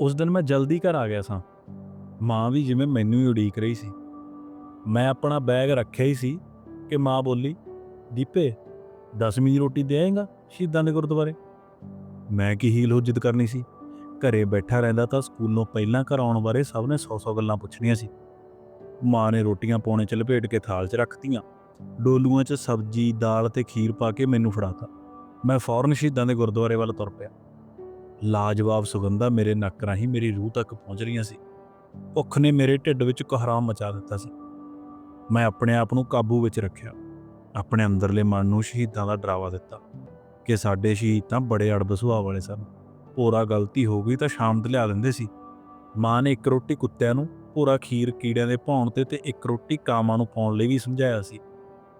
ਉਸ ਦਿਨ ਮੈਂ ਜਲਦੀ ਘਰ ਆ ਗਿਆ ਸਾਂ। ਮਾਂ ਵੀ ਜਿਵੇਂ ਮੈਨੂੰ ਹੀ ਉਡੀਕ ਰਹੀ ਸੀ। ਮੈਂ ਆਪਣਾ ਬੈਗ ਰੱਖਿਆ ਹੀ ਸੀ ਕਿ ਮਾਂ ਬੋਲੀ, ਦੀਪੇ ਦਸਵੀਂ ਦੀ ਰੋਟੀ ਦੇ ਆਏਗਾ ਸ਼ਹੀਦਾਂ ਦੇ ਗੁਰਦੁਆਰੇ? ਮੈਂ ਕੀ ਹੀਲ ਹੁਜਤ ਕਰਨੀ ਸੀ? ਘਰੇ ਬੈਠਾ ਰਹਿੰਦਾ ਤਾਂ ਸਕੂਲੋਂ ਪਹਿਲਾਂ ਘਰ ਆਉਣ ਬਾਰੇ ਸਭ ਨੇ 100-100 ਗੱਲਾਂ ਪੁੱਛਣੀਆਂ ਸੀ। ਮਾਂ ਨੇ ਰੋਟੀਆਂ ਪਾਉਣੇ ਚ ਲਪੇਟ ਕੇ ਥਾਲ 'ਚ ਰੱਖਤੀਆਂ ਡੋਲੂਆਂ 'ਚ ਸਬਜ਼ੀ, ਦਾਲ ਤੇ ਖੀਰ ਪਾ ਕੇ ਮੈਨੂੰ ਫੜਾਤਾ। ਮੈਂ ਫੌਰਨ ਸ਼ਹੀਦਾਂ ਦੇ ਗੁਰਦੁਆਰੇ ਵੱਲ ਤੁਰ ਪਿਆ। ਲਾਜਵਾਬ ਸੁਗੰਧਾ ਮੇਰੇ ਨੱਕ ਰਾਹੀਂ ਮੇਰੀ ਰੂਹ ਤੱਕ ਪਹੁੰਚ ਰਹੀਆਂ ਸੀ। ਭੁੱਖ ਨੇ ਮੇਰੇ ਢਿੱਡ ਵਿੱਚ ਕੋਹਰਾਮ ਮਚਾ ਦਿੱਤਾ ਸੀ। ਮੈਂ ਆਪਣੇ ਆਪ ਨੂੰ ਕਾਬੂ ਵਿੱਚ ਰੱਖਿਆ। ਆਪਣੇ ਅੰਦਰਲੇ ਮਨ ਨੂੰ ਸ਼ਹੀਦਾਂ ਦਾ ਡਰਾਵਾ ਦਿੱਤਾ ਕਿ ਸਾਡੇ ਸ਼ਹੀਦ ਤਾਂ ਬੜੇ ਅੜਬ ਸੁਭਾਅ ਵਾਲੇ ਸਨ। ਪੂਰਾ ਗਲਤੀ ਹੋ ਗਈ ਤਾਂ ਸ਼ਾਮ ਤੇ ਲਿਆ ਦਿੰਦੇ ਸੀ। ਮਾਂ ਨੇ ਇੱਕ ਰੋਟੀ ਕੁੱਤਿਆਂ ਨੂੰ ਪੂਰਾ ਖੀਰ ਕੀੜਿਆਂ ਦੇ ਭੌਣ ਤੇ ਤੇ ਇੱਕ ਰੋਟੀ ਕਾਮਾਂ ਨੂੰ ਪਾਉਣ ਲਈ ਵੀ ਸਮਝਾਇਆ ਸੀ।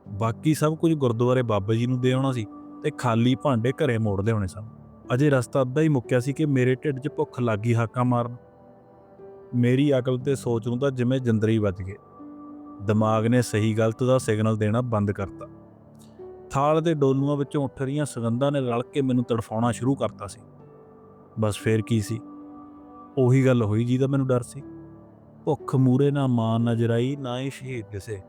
ਬਾਕੀ ਸਭ ਕੁਝ ਗੁਰਦੁਆਰੇ ਬਾਬਾ ਜੀ ਨੂੰ ਦੇ ਆਉਣਾ ਸੀ ਤੇ ਖਾਲੀ ਭਾਂਡੇ ਘਰੇ ਮੋੜ ਲਿਆਉਣੇ ਸਨ। ਅਜੇ ਰਸਤਾ ਅੱਧਾ ਹੀ ਮੁੱਕਿਆ ਸੀ ਕਿ ਮੇਰੇ ਢਿੱਡ 'ਚ ਭੁੱਖ ਲੱਗੀ ਹਾਕਾ ਮਾਰਨ। ਮੇਰੀ ਅਕਲ ਤੇ ਸੋਚ ਨੂੰ ਤਾਂ ਜਿਵੇਂ ਜੰਦਰੀ ਵੱਜ ਗਏ। ਦਿਮਾਗ ਨੇ ਸਹੀ ਗਲਤ ਦਾ ਸਿਗਨਲ ਦੇਣਾ ਬੰਦ ਕਰਤਾ। ਥਾਲ ਦੇ ਡੋਲੂਆਂ ਵਿੱਚੋਂ ਉੱਠ ਰਹੀਆਂ ਸੁਗੰਧਾਂ ਨੇ ਰਲ ਕੇ ਮੈਨੂੰ ਤੜਫਾਉਣਾ ਸ਼ੁਰੂ ਕਰਤਾ ਸੀ। ਬਸ ਫੇਰ ਕੀ ਸੀ? ਉਹੀ ਗੱਲ ਹੋਈ ਜਿਹਦਾ ਮੈਨੂੰ ਡਰ ਸੀ। ਭੁੱਖ ਮੂਰੇ ਨਾ ਮਾਂ ਨਜ਼ਰ ਆਈ, ਨਾ ਹੀ ਸ਼ਹੀਦ ਦਿਸੇ।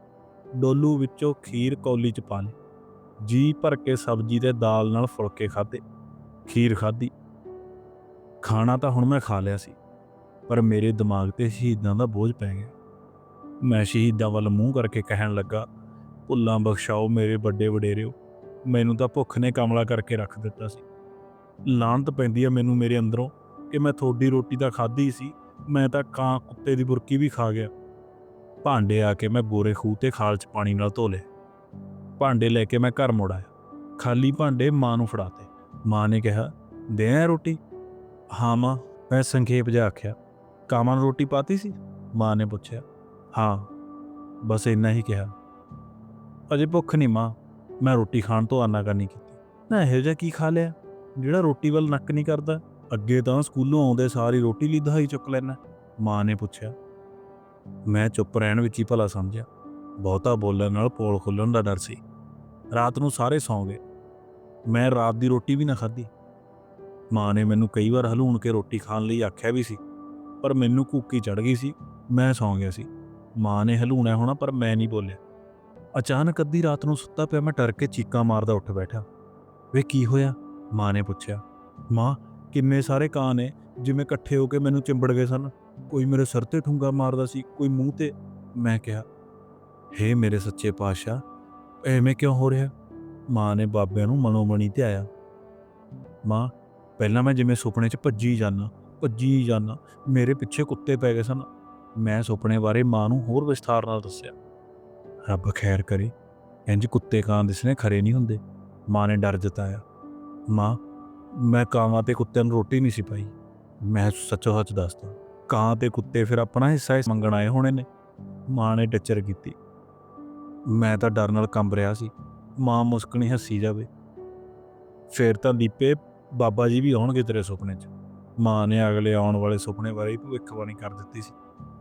ਡੋਲੂ ਵਿੱਚੋਂ ਖੀਰ ਕੌਲੀ ਚ ਪਾ ਲਈ। ਜੀ ਭਰ ਕੇ ਸਬਜ਼ੀ ਤੇ ਦਾਲ ਨਾਲ ਫੁਲਕੇ ਖਾਦੇ ਖੀਰ ਖਾਧੀ। ਖਾਣਾ ਤਾਂ ਹੁਣ ਮੈਂ ਖਾ ਲਿਆ ਸੀ, ਪਰ ਮੇਰੇ ਦਿਮਾਗ ਤੇ ਸ਼ਹੀਦਾਂ ਦਾ ਬੋਝ ਪੈ ਗਿਆ। ਮੈਂ ਸ਼ਹੀਦਾਂ ਵੱਲ ਮੂੰਹ ਕਰਕੇ ਕਹਿਣ ਲੱਗਾ, ਭੁੱਲਾਂ ਬਖਸ਼ਾਓ ਮੇਰੇ ਵੱਡੇ ਵਡੇਰਿਓ, ਮੈਨੂੰ ਤਾਂ ਭੁੱਖ ਨੇ ਕਮਲਾ ਕਰਕੇ ਰੱਖ ਦਿੱਤਾ ਸੀ। ਲਾਂਤ ਪੈਂਦੀ ਆ ਮੈਨੂੰ ਮੇਰੇ ਅੰਦਰੋਂ ਕਿ ਮੈਂ ਥੋੜੀ ਰੋਟੀ ਤਾਂ ਖਾਧੀ ਸੀ, ਮੈਂ ਤਾਂ ਕਾਂ ਕੁੱਤੇ ਦੀ ਬੁਰਕੀ ਵੀ ਖਾ ਗਿਆ। ਭਾਂਡੇ ਆ ਕੇ ਮੈਂ ਬੋਰੇ ਖੂਹ ਤੇ ਖਾਲ 'ਚ ਪਾਣੀ ਨਾਲ ਧੋ ਲਏ ਭਾਂਡੇ ਲੈ ਕੇ ਮੈਂ ਘਰ ਮੁੜ ਆਇਆ। ਖਾਲੀ ਭਾਂਡੇ ਮਾਂ ਨੂੰ ਫੜਾਤੇ। ਮਾਂ ਨੇ ਕਿਹਾ ਦੇ ਰੋਟੀ? ਹਾਂ ਮਾਂ, ਮੈਂ ਸੰਖੇਪ ਜਿਹਾ ਆਖਿਆ। ਕਾਮਾਂ ਨੂੰ ਰੋਟੀ ਪਾਤੀ ਸੀ? ਮਾਂ ਨੇ ਪੁੱਛਿਆ। ਹਾਂ, ਬਸ ਇੰਨਾ ਹੀ ਕਿਹਾ। ਅਜੇ ਭੁੱਖ ਨਹੀਂ ਮਾਂ, ਮੈਂ ਰੋਟੀ ਖਾਣ ਤੋਂ ਆਨਾ ਕਰਨੀ ਕੀਤੀ। ਨਾ ਇਹੋ ਜਿਹਾ ਕੀ ਖਾ ਲਿਆ? ਜਿਹੜਾ ਰੋਟੀ ਵੱਲ ਨੱਕ ਨਹੀਂ ਕਰਦਾ, ਅੱਗੇ ਤਾਂ ਸਕੂਲੋਂ ਆਉਂਦੇ ਸਾਰੀ ਰੋਟੀ ਲਈ ਦਹਾਈ ਚੁੱਕ ਲੈਣਾ ਮਾਂ ਨੇ ਪੁੱਛਿਆ। ਮੈਂ ਚੁੱਪ ਰਹਿਣ ਵਿੱਚ ਹੀ ਭਲਾ ਸਮਝਿਆ। ਬਹੁਤਾ ਬੋਲਣ ਨਾਲ ਪੋਲ ਖੁੱਲਣ ਦਾ ਡਰ ਸੀ। ਰਾਤ ਨੂੰ ਸਾਰੇ ਸੌਂ ਗਏ। ਮੈਂ ਰਾਤ ਦੀ ਰੋਟੀ ਵੀ ਨਾ ਖਾਧੀ। ਮਾਂ ਨੇ ਮੈਨੂੰ ਕਈ ਵਾਰ ਹਲੂਣ ਕੇ ਰੋਟੀ ਖਾਣ ਲਈ ਆਖਿਆ ਵੀ ਸੀ, ਪਰ ਮੈਨੂੰ ਕੂਕੀ ਚੜ ਗਈ ਸੀ, ਮੈਂ ਸੌਂ ਗਿਆ ਸੀ। ਮਾਂ ਨੇ ਹਲੂਣਾ ਹੋਣਾ, ਪਰ ਮੈਂ ਨਹੀਂ ਬੋਲਿਆ। ਅਚਾਨਕ ਅੱਧੀ ਰਾਤ ਨੂੰ ਸੁੱਤਾ ਪਿਆ ਮੈਂ ਡਰ ਕੇ ਚੀਕਾਂ ਮਾਰਦਾ ਉੱਠ ਬੈਠਾ। ਵੇ ਕੀ ਹੋਇਆ? ਮਾਂ ਨੇ ਪੁੱਛਿਆ। ਮਾਂ, ਕਿੰਨੇ ਸਾਰੇ ਕਾਂ ਨੇ, ਜਿਵੇਂ ਇਕੱਠੇ ਹੋ ਕੇ ਮੈਨੂੰ ਚਿੰਬੜ ਗਏ ਸਨ। ਕੋਈ ਮੇਰੇ ਸਿਰ ਤੇ ਠੁੰਗਾ ਮਾਰਦਾ ਸੀ, ਕੋਈ ਮੂੰਹ ਤੇ। ਮੈਂ ਕਿਹਾ, ਹੇ ਮੇਰੇ ਸੱਚੇ ਪਾਤਸ਼ਾਹ, ਐਵੇਂ ਕਿਉਂ ਹੋ ਰਿਹਾ? ਮਾਂ ਨੇ ਬਾਬਿਆਂ ਨੂੰ ਮਨੋਮਣੀ ਤੇ ਆਇਆ ਮਾਂ, ਪਹਿਲਾਂ ਮੈਂ ਜਿਵੇਂ ਸੁਪਨੇ 'ਚ ਭੱਜੀ ਜਾਣਾ ਭੱਜੀ ਜਾਣਾ ਮੇਰੇ ਪਿੱਛੇ ਕੁੱਤੇ ਪੈ ਗਏ ਸਨ, ਮੈਂ ਸੁਪਨੇ ਬਾਰੇ ਮਾਂ ਨੂੰ ਹੋਰ ਵਿਸਥਾਰ ਨਾਲ ਦੱਸਿਆ। ਰੱਬ ਖੈਰ ਕਰੇ, ਇੰਜ ਕੁੱਤੇ ਕਾਂ ਦਿਸਨੇ ਖਰੇ ਨਹੀਂ ਹੁੰਦੇ, ਮਾਂ ਨੇ ਡਰ ਜਤਾਇਆ। ਮਾਂ, ਮੈਂ ਕਾਂਵਾਂ ਤੇ ਕੁੱਤਿਆਂ ਨੂੰ ਰੋਟੀ ਨਹੀਂ ਸੀ ਪਾਈ, ਮੈਂ ਸੱਚੋ ਸੱਚ ਦੱਸਦਾ, ਕਾਂ ਤੇ ਕੁੱਤੇ ਫਿਰ ਆਪਣਾ ਹਿੱਸਾ ਹੀ ਮੰਗਣ ਆਏ ਹੋਣੇ ਨੇ, ਮਾਂ ਨੇ ਟੱਚਰ ਕੀਤੀ। ਮੈਂ ਤਾਂ ਡਰ ਨਾਲ ਕੰਬ ਰਿਹਾ ਸੀ। ਮਾਂ ਮੁਸਕਣੀ ਹੱਸੀ ਜਾਵੇ। ਫੇਰ ਤਾਂ ਦੀਪੇ, ਬਾਬਾ ਜੀ ਵੀ ਆਉਣਗੇ ਤੇਰੇ ਸੁਪਨੇ 'ਚ। ਮਾਂ ਨੇ ਅਗਲੇ ਆਉਣ ਵਾਲੇ ਸੁਪਨੇ ਬਾਰੇ ਭਵਿੱਖਬਾਣੀ ਕਰ ਦਿੱਤੀ ਸੀ।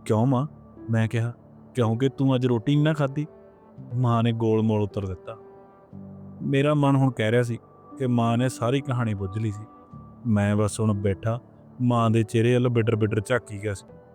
ਕਿਉਂ ਮਾਂ? ਮੈਂ ਕਿਹਾ, ਕਿਉਂਕਿ ਤੂੰ ਅੱਜ ਰੋਟੀ ਨਹੀਂ ਨਾ ਖਾਧੀ। ਮਾਂ ਨੇ ਗੋਲ ਮੋਲ ਉੱਤਰ ਦਿੱਤਾ। ਮੇਰਾ ਮਨ ਹੁਣ ਕਹਿ ਰਿਹਾ ਸੀ ਕਿ ਮਾਂ ਨੇ ਸਾਰੀ ਕਹਾਣੀ ਬੁੱਝ ਲਈ ਸੀ। ਮੈਂ ਬਸ ਹੁਣ ਬੈਠਾ, ਮਾਂ ਦੇ ਚਿਹਰੇ ਵੱਲ ਬਿਟਰ ਬਿਟਰ ਝਾਕੀ ਗਿਆ ਸੀ।